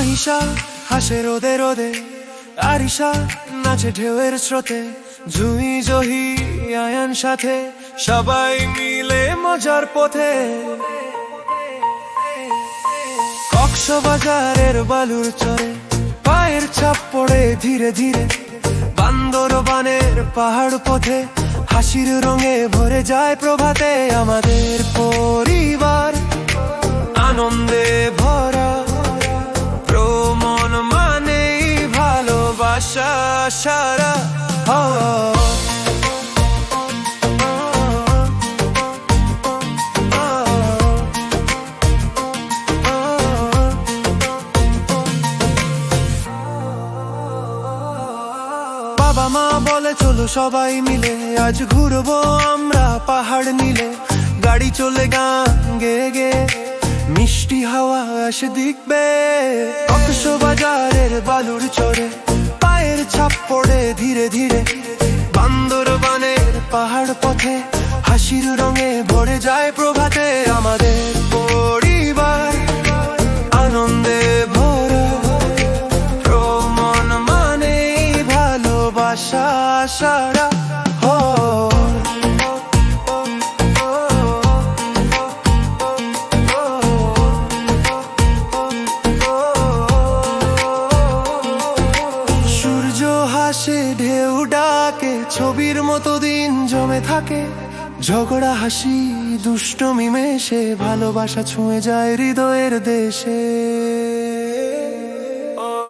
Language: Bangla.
নিশা হাসে রোদে রোদে। আরিশা নাচে ঢেউয়ের স্রোতে। জুই জহি, আয়ান সাথে। সবাই মিলে মজার পথে। কক্সবাজারের বালুর চরে পায়ের ছাপ পড়ে ধীরে ধীরে। বান্দরবানের পাহাড় পথে হাসির রঙে ভরে যায় প্রভাতে আমাদের পরিবার। ভালোবাসা সারা বাবা মা বলে, চলো সবাই মিলে আজ ঘুরবো আমরা পাহাড় নিলে। গাড়ি চলে গান গে গে মিষ্টি হাওয়া আসে দিকবে বাজারের বালুর পায়ের ছাপ পড়ে ধীরে ধীরে। বান্দরবানের পাহাড় পথে, হাসির রঙে ভরে যায় প্রভাতে। আমাদের পরিবার আনন্দে ভরা। ভ্রমণ মানে ভালোবাসা সারা। সূর্য হাসে, ঢেউ ডাকে, ছবির মতো দিন জমে থাকে। ঝগড়া, হাসি, দুষ্টমি মেশে, ভালোবাসা ছুঁয়ে যায় হৃদয়ের দেশে।